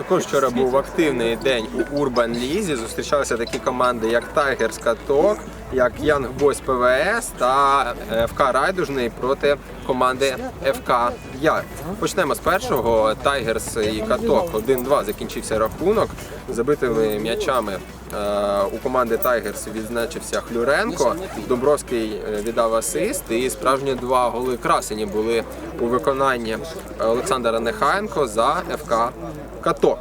Також вчора був активний день у Урбан Лізі. Зустрічалися такі команди, як Тайгерс Каток, як Young Boys ПВС та е, ФК Райдужний проти команди ФК Яр. Почнемо з першого. Тайгерс і Каток 1-2 закінчився рахунок. Забитими м'ячами е, у команди Тайгерс відзначився Хлюренко. Домбровський е, віддав асист і справжні два голи красені були у виконанні Олександра Нехаєнко за ФК Каток.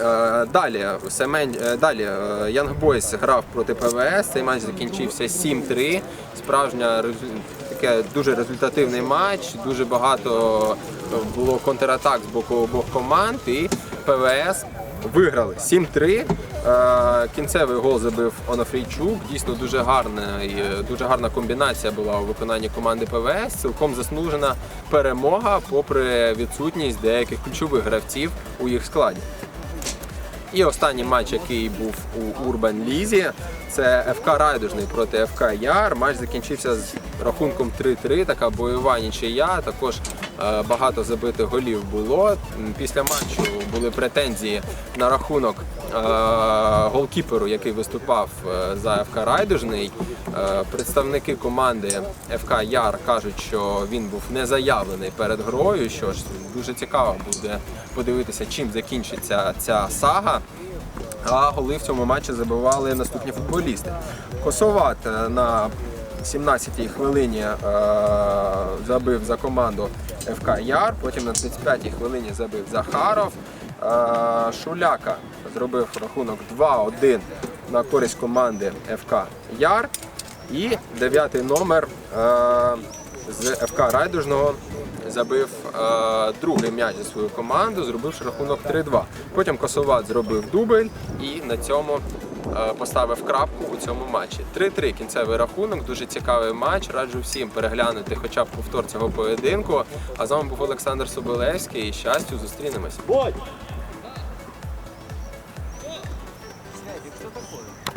Е, Далі Семен, е, далі е, Young Boys грав проти ПВС. Цей матч закінчився 7-3. Справжня таке дуже результативний матч. Дуже багато було контратак з боку обох команд. І ПВС виграли 7-3. Е, Кінцевий гол забив Онофрійчук. Дійсно дуже гарна і е, дуже гарна комбінація була у виконанні команди ПВС. Цілком заслужена перемога, попри відсутність деяких ключових гравців у їх складі. І останній матч, який був у Урбан Лізі, це ФК Райдужний проти ФК Яр. Матч закінчився з рахунком 3-3, така бойова нічия. Також багато забитих голів було. Після матчу були претензії на рахунок е, голкіперу, який виступав е, за ФК Райдужний. Е, представники команди ФК Яр кажуть, що він був не заявлений перед грою. Що ж дуже цікаво буде подивитися, чим закінчиться ця сага. А голи в цьому матчі забивали наступні футболісти. Косоват е, на 17-й хвилині е, забив за команду ФК Яр, потім на 35-й хвилині забив Захаров. Е, Шуляка зробив рахунок 2-1 на користь команди ФК Яр. І дев'ятий номер е, з ФК Райдужного забив е, другий м'яч за свою команду, зробивши рахунок 3-2. Потім Косоват зробив дубль і на цьому поставив крапку у цьому матчі. 3-3 кінцевий рахунок, дуже цікавий матч. Раджу всім переглянути хоча б повтор цього поєдинку. А з вами був Олександр Соболевський і щастю зустрінемось.